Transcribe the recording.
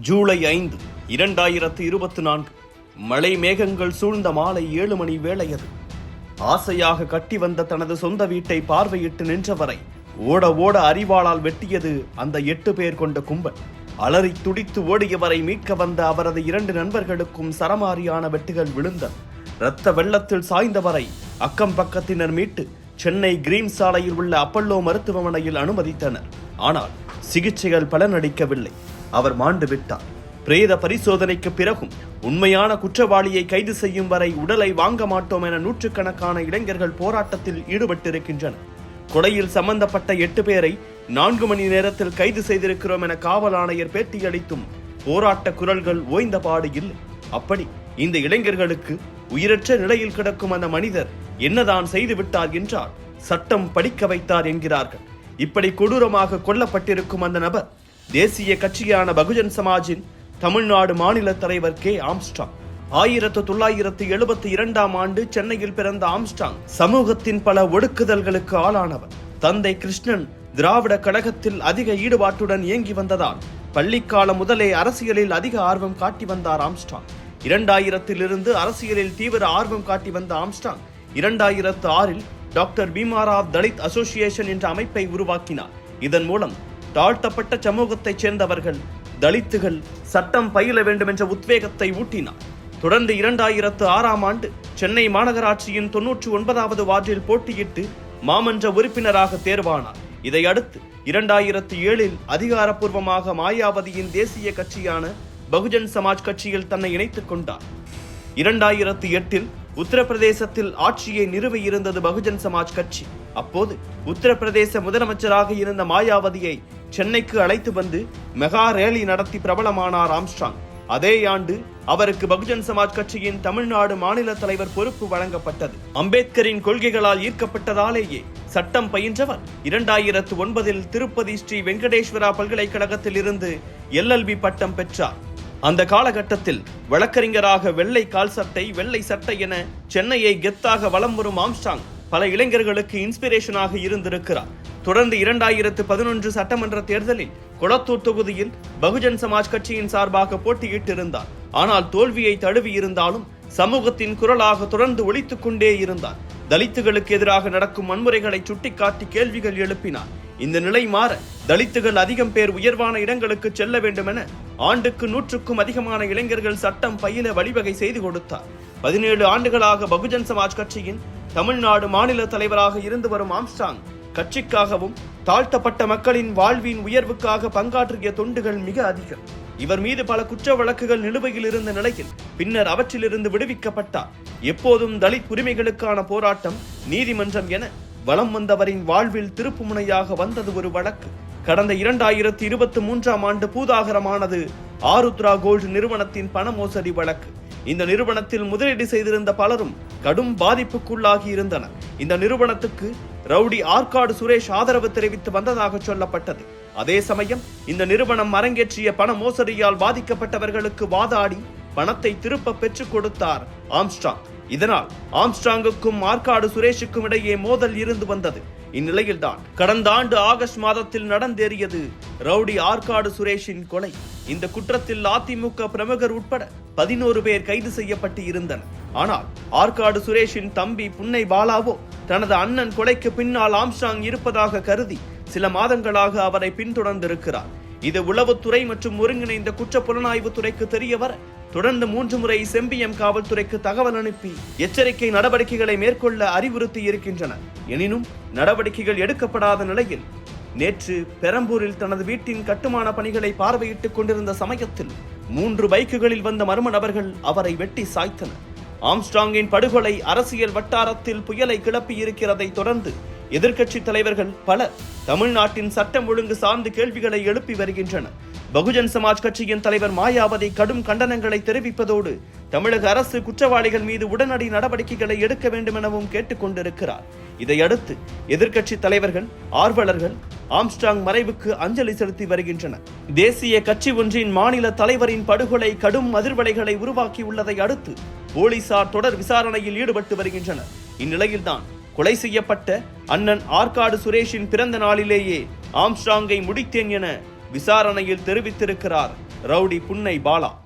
ஜூலை ஐந்து இரண்டாயிரத்து இருபத்தி நான்கு. மழை மேகங்கள் சூழ்ந்த மாலை ஏழு மணி வேளையது. ஆசையாக கட்டி வந்த தனது சொந்த வீட்டை பார்வையிட்டு நின்றவரை ஓட ஓட அறிவாளால் வெட்டியது அந்த எட்டு பேர் கொண்ட கும்பல். அலறி துடித்து ஓடியவரை மீட்க வந்த அவரது இரண்டு நண்பர்களுக்கும் சரமாரியான வெட்டுகள் விழுந்தன. இரத்த வெள்ளத்தில் சாய்ந்தவரை அக்கம் பக்கத்தினர் மீட்டு சென்னை கிரீம் சாலையில் உள்ள அப்பல்லோ மருத்துவமனையில் அனுமதித்தனர். ஆனால் சிகிச்சைகள் பலனளிக்கவில்லை. அவர் மாண்டு விட்டார். பிரேத பரிசோதனைக்கு பிறகும் உண்மையான குற்றவாளியை கைது செய்யும் வரை உடலை வாங்க மாட்டோம் என நூற்றுக்கணக்கான இளைஞர்கள் போராட்டத்தில் ஈடுபட்டிருக்கின்றனர். கொலையில் சம்பந்தப்பட்ட எட்டு பேரை நான்கு மணி நேரத்தில் கைது செய்திருக்கிறோம் என காவல் ஆணையர் பேட்டியளித்தும் போராட்ட குரல்கள் ஓய்ந்த பாடு இல்லை. அப்படி இந்த இளைஞர்களுக்கு உயிரற்ற நிலையில் கிடக்கும் அந்த மனிதர் என்னதான் செய்து விட்டார் என்றால் சட்டம் படிக்க வைத்தார் என்கிறார்கள். இப்படி கொடூரமாக கொல்லப்பட்டிருக்கும் அந்த நபர் தேசிய கட்சியான பகுஜன் சமாஜின் தமிழ்நாடு மாநில தலைவர் கே. ஆம்ஸ்டாங். ஆயிரத்து தொள்ளாயிரத்து எழுபத்தி இரண்டாம் ஆண்டு சென்னையில் பிறந்த ஆம்ஸ்டாங் சமூகத்தின் பல ஒடுக்குதல்களுக்கு ஆளானவர். தந்தை கிருஷ்ணன் திராவிட கழகத்தில் அதிக ஈடுபாட்டுடன் இயங்கி வந்ததால் பள்ளிக்காலம் முதலே அரசியலில் அதிக ஆர்வம் காட்டி வந்தார் ஆம்ஸ்டாங். இரண்டாயிரத்திலிருந்து அரசியலில் தீவிர ஆர்வம் காட்டி வந்த ஆம்ஸ்டாங் இரண்டாயிரத்து ஆறில் டாக்டர் பீமாராவ் தலித் அசோசியேஷன் என்ற அமைப்பை உருவாக்கினார். இதன் மூலம் தாழ்த்தப்பட்ட சமூகத்தைச் சேர்ந்தவர்கள் தலித்துகள் சட்டம் பயில வேண்டும் என்ற உத்வேகத்தை ஊட்டினார். தொடர்ந்து இரண்டாயிரத்து ஆறாம் ஆண்டு சென்னை மாநகராட்சியின் தொன்னூற்றி ஒன்பதாவது வார்டில் போட்டியிட்டு மாமன்ற உறுப்பினராக தேர்வானார். இதையடுத்து இரண்டாயிரத்து ஏழில் அதிகாரப்பூர்வமாக மாயாவதியின் தேசிய கட்சியான பகுஜன் சமாஜ் கட்சியில் தன்னை இணைத்துக் கொண்டார். இரண்டாயிரத்து எட்டில் உத்தரப்பிரதேசத்தில் ஆட்சியை நிறுவியிருந்தது பகுஜன் சமாஜ் கட்சி. அப்போது உத்தரப்பிரதேச முதலமைச்சராக இருந்த மாயாவதியை சென்னைக்கு அழைத்து வந்து மெகா ரேலி நடத்தி பிரபலமானார் ஆம்ஸ்ட்ராங். அதே ஆண்டு அவருக்கு பகுஜன் சமாஜ் கட்சியின் தமிழ்நாடு மாநில தலைவர் பொறுப்பு வழங்கப்பட்டது. அம்பேத்கரின் கொள்கைகளால் ஈர்க்கப்பட்டதாலேயே சட்டம் பயின்றவர் இரண்டாயிரத்து ஒன்பதில் திருப்பதி ஸ்ரீ வெங்கடேஸ்வரா பல்கலைக்கழகத்தில் இருந்து எல்எல்பி பட்டம் பெற்றார். அந்த காலகட்டத்தில் வழக்கறிஞராக வெள்ளை கால் சட்டை வெள்ளை சட்டை என சென்னையை கெத்தாக வலம் வரும் ஆம்ஸ்டாங் பல இளைஞர்களுக்கு இன்ஸ்பிரேஷனாக இருந்திருக்கிறார். தொடர்ந்து இரண்டாயிரத்து பதினொன்று சட்டமன்ற தேர்தலில் கொளத்தூர் தொகுதியில் பகுஜன் சமாஜ் கட்சியின் சார்பாக போட்டியிட்டிருந்தார். ஆனால் தோல்வியை தழுவி இருந்தாலும் சமூகத்தின் குரலாக தொடர்ந்து ஒழித்துக் கொண்டே இருந்தார். தலித்துகளுக்கு எதிராக நடக்கும் வன்முறைகளை சுட்டிக்காட்டி கேள்விகள் எழுப்பினார். இந்த நிலை மாற தலித்துகள் அதிகம் பேர் உயர்வான இடங்களுக்கு செல்ல வேண்டும் என ஆண்டுக்கு நூற்றுக்கும் அதிகமான இளைஞர்கள் சட்டம் பயில வழிவகை செய்து கொடுத்தார். பதினேழு ஆண்டுகளாக பகுஜன் சமாஜ் கட்சியின் தமிழ்நாடு மாநில தலைவராக இருந்து வரும் ஆம்ஸ்டாங் கட்சிக்காகவும் தாழ்த்தப்பட்ட மக்களின் வாழ்வின் உயர்வுக்காக பங்காற்றிய தொண்டுகள் மிக அதிகம். இவர் மீது பல குற்ற வழக்குகள் நிலுவையில் இருந்த நிலையில் பின்னர் அவற்றிலிருந்து விடுவிக்கப்பட்டார். எப்போதும் தலித் உரிமைகளுக்கான போராட்டம் நீதிமன்றம் என வலம் வந்தவரின் வாழ்வில் திருப்புமுனையாக வந்தது ஒரு வழக்கு. கடந்த இரண்டாயிரத்தி இருபத்தி மூன்றாம் ஆண்டு பூதாகரமானது ஆருத்ரா கோல்டு நிறுவனத்தின் பண மோசடி வழக்கு. இந்த நிறுவனத்தில் முதலீடு செய்திருந்த பலரும் கடும் பாதிப்புக்குள்ளாகி இருந்தனர். இந்த நிறுவனத்துக்கு ரவுடி ஆற்காடு சுரேஷ் ஆதரவு தெரிவித்து வந்ததாக சொல்லப்பட்டது. அதே சமயம் இந்த நிறுவனம் அரங்கேற்றிய பண மோசடியால் பாதிக்கப்பட்டவர்களுக்கு வாதாடி பணத்தை திருப்ப பெற்றுக் கொடுத்தார் ஆம்ஸ்டாங். இதனால் ஆம்ஸ்டாங்குக்கும் ஆற்காடு சுரேஷுக்கும் இடையே மோதல் இருந்து வந்தது. இந்நிலையில்தான் கடந்த ஆண்டு ஆகஸ்ட் மாதத்தில் நடந்தேறியது ரவுடி ஆற்காடு சுரேஷின் கொலை. இந்த குற்றத்தில் அதிமுக பிரமுகர் உட்பட பதினோரு பேர் கைது செய்யப்பட்டு இருந்தனர். ஆனால் ஆற்காடு சுரேஷின் தம்பி புன்னை பாலாவோ தனது அண்ணன் கொலைக்கு பின்னால் ஆம்ஸ்டாங் இருப்பதாக கருதி சில மாதங்களாக அவரை பின்தொடர்ந்திருக்கிறார். இது உளவுத்துறை மற்றும் ஒருங்கிணைந்த குற்ற புலனாய்வு துறைக்கு தெரிய வர தொடர்ந்து மூன்று முறை செம்பியம் காவல்துறைக்கு தகவல் அனுப்பி எச்சரிக்கை நடவடிக்கைகளை மேற்கொள்ள அறிவுறுத்தி இருக்கின்றனர் எனினும் நடவடிக்கைகள் எடுக்கப்படாத நிலையில் நேற்று பெரம்பூரில் தனது வீட்டின் கட்டுமான பணிகளை பார்வையிட்டுக் கொண்டிருந்த சமயத்தில் மூன்று பைக்குகளில் வந்த மர்ம நபர்கள் அவரை வெட்டி சாய்த்தனர். ஆம்ஸ்டாங்கின் படுகொலை அரசியல் வட்டாரத்தில் புயலை கிளப்பி இருக்கிறதை தொடர்ந்து எதிர்க்கட்சி தலைவர்கள் பலர் தமிழ்நாட்டின் சட்டம் ஒழுங்கு சார்ந்து கேள்விகளை எழுப்பி வருகின்றனர். பகுஜன் சமாஜ் கட்சியின் தலைவர் மாயாவதி கடும் கண்டனங்களை தெரிவிப்பதோடு தமிழக அரசு குற்றவாளிகள் மீது உடனடி நடவடிக்கைகளை எடுக்க வேண்டும் எனவும் கேட்டுக் கொண்டிருக்கிறார் இதையடுத்து எதிர்க்கட்சி தலைவர்கள் ஆர்வலர்கள் ஆம்ஸ்டாங் மறைவுக்கு அஞ்சலி செலுத்தி வருகின்றனர். தேசிய கட்சி ஒன்றின் மாநில தலைவரின் படுகொலை கடும் அதிர்வலைகளை உருவாக்கியுள்ளதை அடுத்து போலீசார் தொடர் விசாரணையில் ஈடுபட்டு வருகின்றனர். இந்நிலையில்தான் கொலை செய்யப்பட்ட அண்ணன் ஆற்காடு சுரேஷின் பிறந்த நாளிலேயே ஆம்ஸ்டாங்கை முடித்தேன் என விசாரணையில் தெரிவித்திருக்கிறார் ரவுடி புன்னை பாலா.